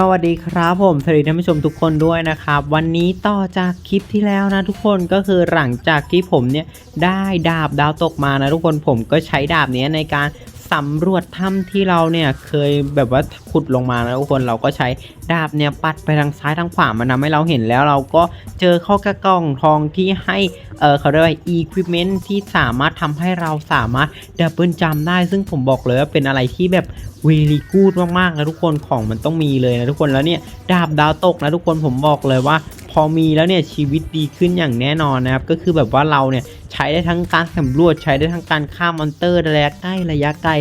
สวัสดีครับผมสวัสดีท่านผู้ชมทุกคนด้วยนะครับ วันนี้ต่อจากคลิปที่แล้วนะทุกคนก็คือหลังจากที่ผมเนี่ยได้ดาบดาวตกมานะทุกคนผมก็ใช้ดาบเนี้ยในการ สำรวจถ้ำที่เราเนี่ยเคยแบบว่าขุดลงมานะทุกคนเราก็ใช้ดาบเนี่ยปัดไปทางซ้ายทางขวามันทำให้เราเห็นแล้วเราก็เจอเข้ากระกล่องทองที่ให้เออเขาเรียกว่า equipment ที่สามารถทำให้เราสามารถดับเบิลจำได้ ซึ่งผมบอกเลยว่าเป็นอะไรที่แบบเวลีกูดมากๆนะทุกคนของมันต้องมีเลยนะทุกคนแล้วเนี่ยดาบดาวตกนะทุกคนผมบอกเลยว่า อมีแล้วเนี่ยชีวิตดีขึ้นอย่างแน่นอนนะครับ ก็คือแบบว่าเราเนี่ยใช้ได้ทั้งการสำรวจใช้ได้ทั้งการฆ่ามอนเตอร์ระยะใกล้ระยะไกล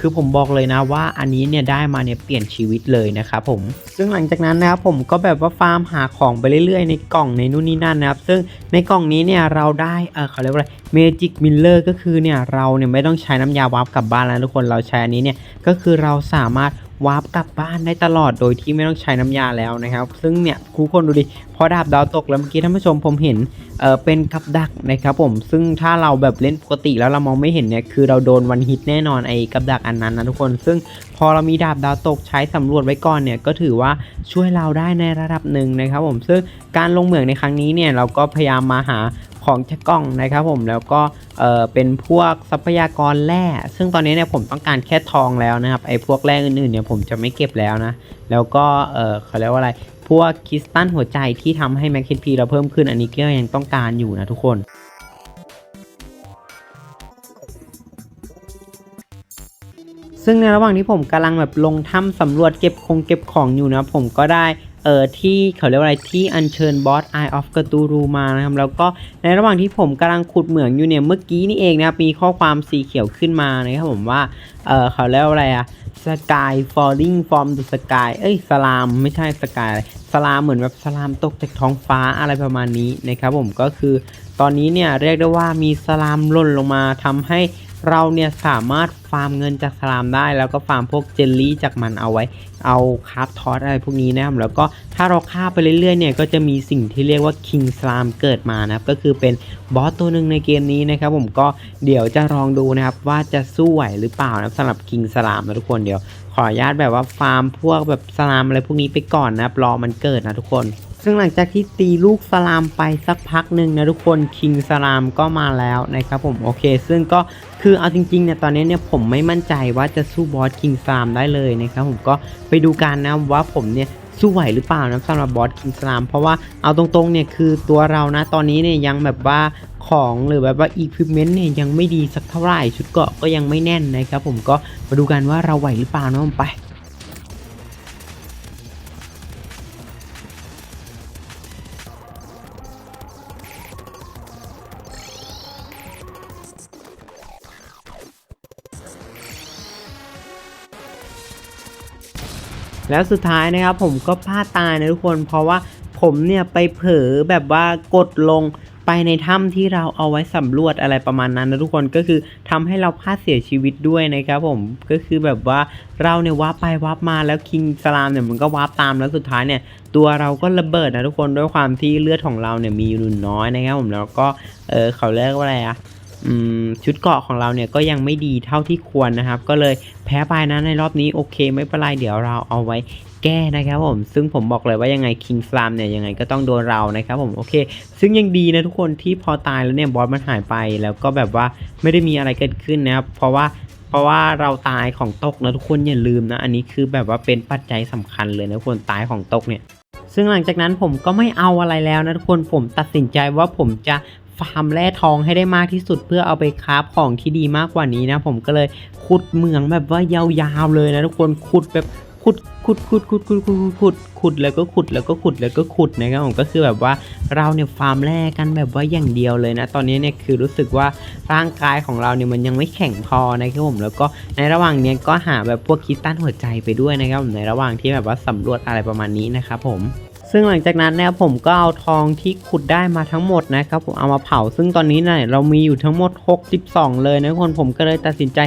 คือผมบอกเลยนะว่าอันนี้เนี่ยได้มาเนี่ยเปลี่ยนชีวิตเลยนะครับผม ซึ่งหลังจากนั้นนะครับผมก็แบบว่าฟาร์มหาของไปเรื่อยๆ ในกล่องในนู่นนี่นั่นนะครับ ซึ่งในกล่องนี้เนี่ยเราได้เออเขาเรียกว่าอะไรเมจิกมิลเลอร์ก็คือเนี่ยเราเนี่ยไม่ต้องใช้น้ำยาวาร์ปกลับบ้านแล้วทุกคนเราใช้อันนี้เนี่ยก็คือเราสามารถ วาร์ปกลับบ้านได้ตลอดโดยที่ไม่ต้องใช้น้ำยาแล้วนะครับ ซึ่งเนี่ยทุกคนดูดิพอดาบดาวตกแล้วเมื่อกี้ท่านผู้ชมผมเห็นเออเป็นกับดักนะครับผมซึ่งถ้าเราแบบเล่นปกติแล้วเรามองไม่เห็นเนี่ยคือเราโดนวันฮิตแน่นอนไอ้กับดักอันนั้นนะทุกคน ซึ่งพอเรามีดาบดาวตกใช้สำรวจไว้ก่อนเนี่ยก็ถือว่าช่วยเราได้ในระดับหนึ่งนะครับผมซึ่งการลงเหมืองในครั้งนี้เนี่ยเราก็พยายามมาหา ของจากกล้องนะครับผมแล้วก็เออเป็นพวกทรัพยากรแร่ซึ่งตอนนี้เนี่ยผมต้องการแค่ทองแล้วนะครับไอ้พวกแร่อื่นๆเนี่ยผมจะไม่เก็บแล้วนะแล้วก็เออเขาเรียกว่าอะไรพวกคริสตัลหัวใจที่ทำให้แม็กคิพีเราเพิ่มขึ้นอันนี้ก็ยังต้องการอยู่นะทุกคนซึ่งในระหว่างที่ผมกำลังแบบลงถ้ำสำรวจเก็บคงเก็บของอยู่นะผมก็ได้ เอ่อที่เขาเรียกว่าอะไรที่อัญเชิญบอส Eye of c t h u l u มานะครับแล้วก็ในระหว่างที่ผมกำลังขุดเหมืองอยู่เนี่ยเมื่อกี้นี่เองนะครับมีข้อความสีเขียวขึ้นมานะครับผมว่าเอ่อเขาเรียกว่าอะไรอะ Sky falling from the sky เอ้ยสลามไม่ใช่สกายสลามเหมือนแบบสลามตกจากท้องฟ้าอะไรประมาณนี้นะครับผมก็คือตอนนี้เนี่ยเรียกได้ว่ามีสลามหล่นลงมาทำให้ เราเนี่ยสามารถฟาร์มเงินจากสลามได้ แล้วก็ฟาร์มพวกเจลลี่จากมันเอาไว้ เอาคราฟทอสอะไรพวกนี้นะครับแล้วก็ถ้าเราฆ่าไปเรื่อยๆเนี่ยก็จะมีสิ่งที่เรียกว่าคิงสลามเกิดมานะครับก็คือเป็นบอสตัวหนึ่งในเกมนี้นะครับผมก็เดี๋ยวจะลองดูนะครับว่าจะสู้ไหวหรือเปล่านะสำหรับคิงสลามนะทุกคนเดี๋ยวขออนุญาตแบบว่าฟาร์มพวกแบบสลามอะไรพวกนี้ไปก่อนนะครับรอมันเกิดนะทุกคน ซึ่งหลังจากที่ตีลูกสลามไปสักพักหนึ่งนะทุกคนคิงสลามก็มาแล้วนะครับผมโอเค ซึ่งก็คือเอาจริงๆเนี่ยตอนนี้เนี่ยผมไม่มั่นใจว่าจะสู้บอสคิงสลามได้เลยนะครับผมก็ไปดูกันนะว่าผมเนี่ยสู้ไหวหรือเปล่านะสำหรับบอสคิงสลามเพราะว่าเอาตรงๆเนี่ยคือตัวเรานะตอนนี้เนี่ยยังแบบว่าของหรือแบบว่าอุปกรณ์เนี่ยยังไม่ดีสักเท่าไหร่ชุดเกราะก็ยังไม่แน่นนะครับผมก็มาดูกันว่าเราไหวหรือเปล่านะผมไป แล้วสุดท้ายนะครับผมก็พลาดตายนะทุกคน เพราะว่าผมเนี่ยไปเผลอแบบว่ากดลงไปในถ้ำที่เราเอาไว้สำรวจอะไรประมาณนั้นนะทุกคนก็คือทำให้เราพลาดเสียชีวิตด้วยนะครับผมก็คือแบบว่าเราเนี่ยวาร์ปไปวาร์ปมาแล้วคิงสลามเนี่ยมันก็วาร์ปตามแล้วสุดท้ายเนี่ยตัวเราก็ระเบิดนะทุกคนด้วยความที่เลือดของเราเนี่ยมีอยู่น้อยนะครับผมแล้วก็เออเขาเรียกว่าอะไรอะ ชุดเกาะของเราเนี่ยก็ยังไม่ดีเท่าที่ควรนะครับ ก็เลยแพ้ไปนะในรอบนี้โอเค ไม่เป็นไรเดี๋ยวเราเอาไว้แก้นะครับผมซึ่งผมบอกเลยว่ายังไงคิงสลามเนี่ยยังไงก็ต้องโดนเรานะครับผมโอเค ซึ่งยังดีนะทุกคนที่พอตายแล้วเนี่ยบอสมันหายไปแล้วก็แบบว่าไม่ได้มีอะไรเกิดขึ้นนะครับเพราะว่าเพราะว่าเราตายของตกนะทุกคนอย่าลืมนะอันนี้คือแบบว่าเป็นปัจจัยสำคัญเลยนะทุกคนตายของตกเนี่ยซึ่งหลังจากนั้นผมก็ไม่เอาอะไรแล้วนะทุกคนผมตัดสินใจว่าผมจะ ฟาร์มแร่ทองให้ได้มากที่สุดเพื่อเอาไปคราของที่ดีมากกว่านี้นะ ผมก็เลยขุดเมืองแบบว่ายาวๆเลยนะทุกคนขุดแบบขุดขุดขุดขุดขุดขุดขุดขุดขุดแล้วก็ขุดแล้วก็ขุดแล้วก็ขุดนะครับผมก็คือแบบว่าเราเนี่ยฟาร์มแร่กันแบบว่าอย่างเดียวเลยนะ ตอนนี้เนี่ยคือรู้สึกว่าร่างกายของเราเนี่ยมันยังไม่แข็งพอนะครับผมแล้วก็ในระหว่างเนี้ยก็หาแบบพวกคิสตัลหัวใจไปด้วยนะครับผมในระหว่างที่แบบว่าสำรวจอะไรประมาณนี้นะครับผม ซึ่งหลังจากนั้นเนี่ยผมก็เอาทองที่ขุดได้มาทั้งหมดนะครับผมเอามาเผา ซึ่งตอนนี้เนี่ยเรามีอยู่ทั้งหมด 62 เลยนะทุกคนผมก็เลยตัดสินใจ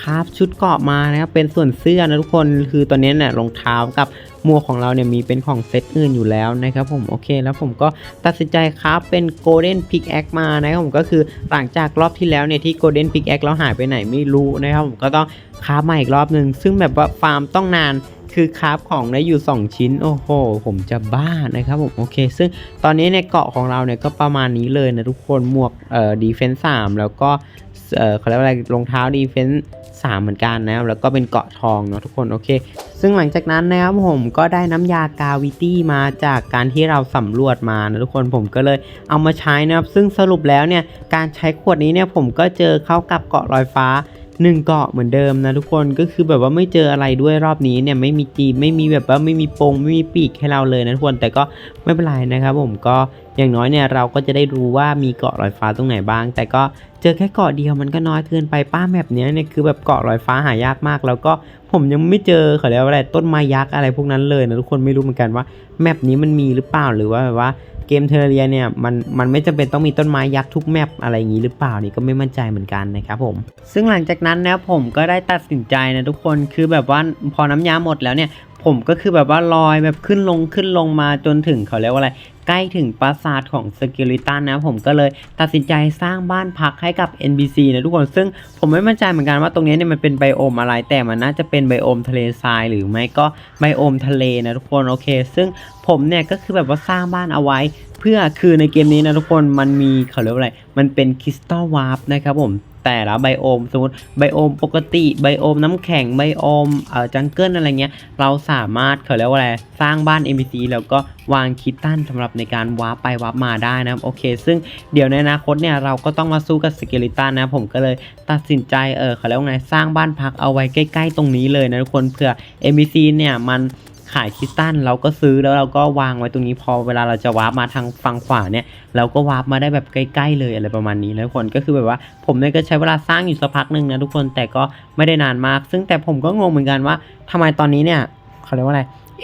คราฟชุดเกราะมานะครับเป็นส่วนเสื้อนะทุกคนคือตอนนี้เนี่ยรองเท้ากับหมวกของเราเนี่ยมีเป็นของเซตอื่นอยู่แล้วนะครับผมโอเคแล้วผมก็ตัดสินใจคราฟเป็น Golden Pickaxe มานะครับผมก็คือหลังจากรอบที่แล้วเนี่ยที่ Golden Pickaxe เราหายไปไหนไม่รู้นะครับผมก็ต้องคราฟมาอีกรอบหนึ่งซึ่งแบบว่าฟาร์มต้องนาน คือคราฟของได้อยู่ 2 ชิ้น โอ้โห ผมจะบ้านะครับผมโอเค ซึ่งตอนนี้ในเกาะของเราเนี่ยก็ประมาณนี้เลยนะทุกคนหมวกเอ่อดีเฟนส์สามแล้วก็เอ่อเขาเรียกว่าอะไรรองเท้าดีเฟนส์สามเหมือนกันนะครับแล้วก็เป็นเกาะทองเนาะทุกคนโอเค ซึ่งหลังจากนั้นนะครับผมก็ได้น้ำยากาวิตี้มาจากการที่เราสำรวจมานะทุกคนผมก็เลยเอามาใช้นะครับซึ่งสรุปแล้วเนี่ยการใช้ขวดนี้เนี่ยผมก็เจอเข้ากับเกาะลอยฟ้า หนึ่งเกาะเหมือนเดิมนะทุกคนก็คือแบบว่าไม่เจออะไรด้วยรอบนี้เนี่ยไม่มีจีไม่มีแบบว่าไม่มีปงไม่มีปีกให้เราเลยนะทุกคนแต่ก็ไม่เป็นไรนะครับผมก็อย่างน้อยเนี่ยเราก็จะได้รู้ว่ามีเกาะลอยฟ้าตรงไหนบ้าง แต่ก็เจอแค่เกาะเดียวมันก็น้อยเกินไปป้าแมปเนี้เนี่ยคือแบบเกาะลอยฟ้าหายากมาก แล้วก็ผมยังไม่เจอเขาเรียกว่าอะไรต้นไม้ยักษ์อะไรพวกนั้นเลยนะทุกคนไม่รู้เหมือนกันว่าแมปนี้มันมีหรือเปล่าหรือว่าแบบว่า เกมเทเรียเนี่ยมันมันไม่จำเป็นต้องมีต้นไม้ยักษ์ทุกแมปอะไรอย่างนี้หรือเปล่านี่ก็ไม่มั่นใจเหมือนกันนะครับผม ซึ่งหลังจากนั้นนะผมก็ได้ตัดสินใจนะทุกคนคือแบบว่าพอน้ำยาหมดแล้วเนี่ย ผมก็คือแบบว่าลอยแบบขึ้นลงขึ้นลงมาจนถึงเขาเรียกว่าอะไร ใกล้ถึงปราสาทของสกิลิตันนะผมก็เลยตัดสินใจสร้างบ้านพักให้กับ NBC นะทุกคนซึ่งผมไม่มั่นใจเหมือนกันว่าตรงนี้เนี่ยมันเป็นไบโอมอะไรแต่มันน่าจะเป็นไบโอมทะเลทรายหรือไม่ก็ไบโอมทะเลนะทุกคนโอเค ซึ่งผมเนี่ยก็คือแบบว่าสร้างบ้านเอาไว้เพื่อคือในเกมนี้นะทุกคนมันมีเขาเรียกว่าอะไร มันเป็นคริสตัลวาร์ปนะครับผม แต่ละไบโอมสมมติไบโอมปกติไบโอมน้ำแข็งไบโอมเอ่อจังเกิลอะไรเงี้ย เราสามารถเขาเรียกว่าอะไรสร้างบ้าน NPC แล้วก็วางคิดตันสำหรับในการวาร์ปไปวาร์ปมาได้นะครับโอเค ซึ่งเดี๋ยวในอนาคตเนี่ยเราก็ต้องมาสู้กับสเกลิตันนะผมก็เลยตัดสินใจเออเขาเรียกว่าไงสร้างบ้านพักเอาไว้ใกล้ ๆ ตรงนี้เลยนะทุกคนเผื่อ NPC เนี่ยมัน ขายคิสตันเราก็ซื้อแล้วเราก็วางไว้ตรงนี้พอเวลาเราจะวาร์ปมาทางฝั่งขวาเนี่ยเราก็วาร์ปมาได้แบบใกล้ๆเลยอะไรประมาณนี้นะทุกคนก็คือแบบว่า ผมเนี่ยก็ใช้เวลาสร้างอยู่สักพักหนึ่งนะทุกคนแต่ก็ไม่ได้นานมาก ซึ่งแต่ผมก็งงเหมือนกันว่าทำไมตอนนี้เนี่ยเขาเรียกว่าอะไร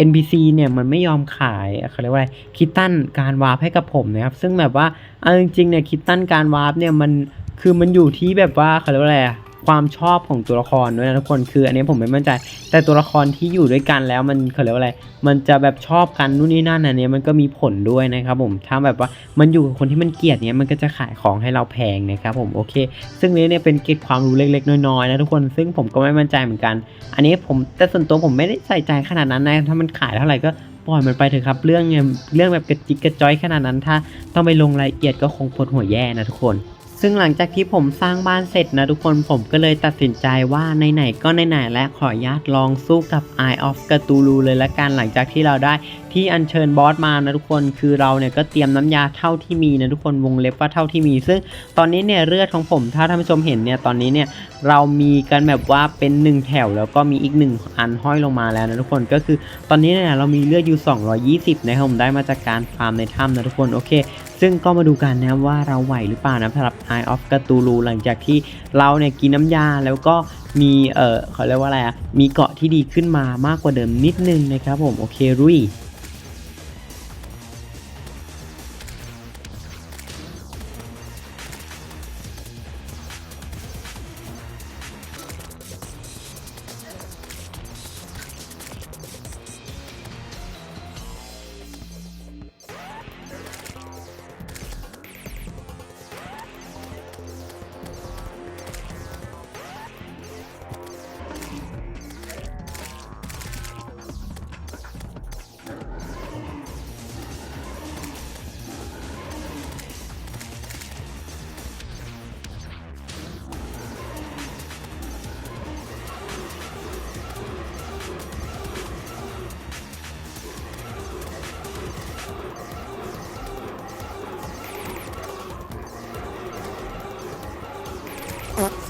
NPC เนี่ยมันไม่ยอมขายเขาเรียกว่าอะไรคิตตันการวาร์ปให้กับผมนะครับซึ่งแบบว่าเอาจริงๆเนี่ยคิตตันการวาร์ปเนี่ยมันคือมันอยู่ที่แบบว่าเขาเรียกว่าอะไร ความชอบของตัวละครด้วยนะทุกคนคือ อันนี้ผมไม่มั่นใจ แต่ตัวละครที่อยู่ด้วยกันแล้วมันเขาเรียกว่าอะไร มันจะแบบชอบกันนู่นนี่นั่นอันนี้มันก็มีผลด้วยนะครับผมถ้าแบบว่ามันอยู่กับคนที่มันเกลียดเนี้ยมันก็จะขายของให้เราแพงนะครับผมโอเค ซึ่งนี้เนี่ยเป็นเกร็ดความรู้เล็กๆ น้อยๆนะทุกคนซึ่งผมก็ไม่มั่นใจเหมือนกัน อันนี้ผมแต่ส่วนตัวผมไม่ได้ใส่ใจขนาดนั้นนะถ้ามันขายเท่าไหร่ก็ปล่อยมันไปเถอะครับเรื่องเนี่ยเรื่องแบบกระจิกกระจ้อยขนาดนั้นถ้าต้องไปลงรายละเอียดก็คงปวดหัวแย่นะทุกคน ซึ่งหลังจากที่ผมสร้างบ้านเสร็จนะทุกคนผมก็เลยตัดสินใจว่าไหนๆก็ไหนๆและขออนุญาตลองสู้กับ Eye of Cthulhu เลยละกันหลังจากที่เราได้ ที่อัญเชิญบอสมานะทุกคนคือเราเนี่ยก็เตรียมน้ำยาเท่าที่มีนะทุกคนวงเล็บว่าเท่าที่มี ซึ่งตอนนี้เนี่ยเลือดของผมถ้าท่านผู้ชมเห็นเนี่ยตอนนี้เนี่ยเรามีกันแบบว่าเป็นหนึ่งแถวแล้วก็มีอีกหนึ่งอันห้อยลงมาแล้วนะทุกคนก็คือ ตอนนี้เนี่ยเรามีเลือดอยู่ 220 นะครับผมได้มาจากการฟาร์มในถ้ำนะทุกคนโอเค ซึ่งก็มาดูกันนะว่าเราไหวหรือเปล่านะสำหรับ Eye of c t u l u หลังจากที่เราเนี่ยกินน้ำยาแล้วก็มีเออเขาเรียกว่าอะไรอะมีเกาะที่ดีขึ้นมามากกว่าเดิมนิดนึงนะครับผมโอเครุย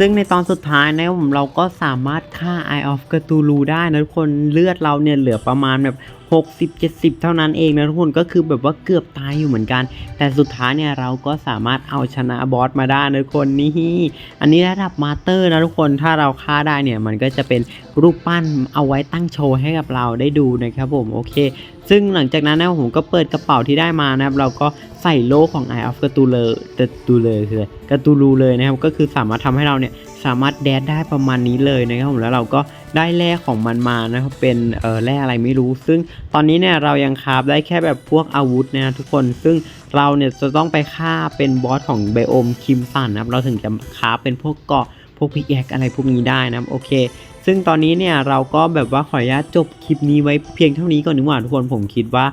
ซึ่งในตอนสุดท้ายนะผมเราก็สามารถฆ่า Eye of c t h u l u ได้นะทุกคนเลือดเราเนี่ยเหลือประมาณแบบ60 70 เท่านั้นเองนะทุกคนก็คือแบบว่าเกือบตายอยู่เหมือนกัน แต่สุดท้ายเนี่ยเราก็สามารถเอาชนะบอสมาได้นะทุกคนนี่อันนี้ระดับมาสเตอร์นะทุกคนถ้าเราฆ่าได้เนี่ยมันก็จะเป็นรูปปั้นเอาไว้ตั้งโชว์ให้กับเราได้ดูนะครับผมโอเค ซึ่งหลังจากนั้นนะผมก็เปิดกระเป๋าที่ได้มานะครับ เราก็ใส่โล่ของ Eye of Cthulhu Cthulhu คือ Cthulhu เลยนะครับ ก็คือสามารถทำให้เราเนี่ยสามารถแดดได้ประมาณนี้เลยนะครับผมแล้วเราก็ได้แร่ของมันมานะครับเป็นเออแร่อะไรไม่รู้ ซึ่งตอนนี้เนี่ยเรายังคราฟได้แค่แบบพวกอาวุธนะทุกคนซึ่งเราเนี่ยจะต้องไปฆ่าเป็นบอสของไบโอมคิมสันนะครับเราถึงจะคราฟเป็นพวกเกาะพวกพิกแอคอะไรพวกนี้ได้นะครับโอเค ซึ่งตอนนี้เนี่ยเราก็แบบว่าขออนุญาตจบคลิปนี้ไว้เพียงเท่านี้ก่อนดีกว่าทุกคนผมคิดว่า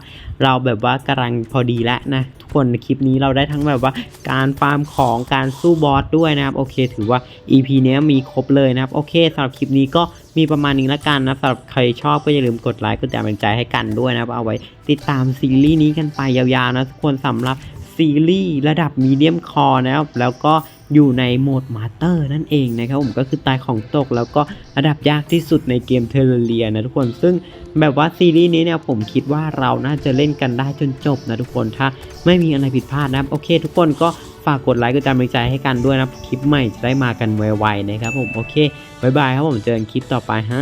เราแบบว่ากำลังพอดีแล้วนะทุกคนในคลิปนี้เราได้ทั้งแบบว่าการฟาร์มของการสู้บอสด้วยนะครับโอเค ถือว่า EP เนี้ยมีครบเลยนะครับโอเคสำหรับคลิปนี้ก็มีประมาณนี้ละกันนะสำหรับใครชอบก็อย่าลืมกดไลค์กดติดตามเป็นกำลังใจให้กันด้วยนะครับเอาไว้ติดตามซีรีส์นี้กันไปยาวๆนะทุกคนสำหรับ ซีรีส์ระดับมีเดียมคอนะครับ แล้วก็อยู่ในโหมดมาสเตอร์นั่นเองนะครับผมก็คือตายของตกแล้วก็ระดับยากที่สุดในเกมเทเลเรียนะทุกคนซึ่งแบบว่าซีรีส์นี้เนี่ยผมคิดว่าเราน่าจะเล่นกันได้จนจบนะทุกคนถ้าไม่มีอะไรผิดพลาดนะครับ โอเค ทุกคนก็ฝากกดไลค์กดติดตามใจให้กันด้วยนะคลิปใหม่จะได้มากันไวๆนะครับผมโอเคบายบายครับผมเจอกันคลิปต่อไปฮะ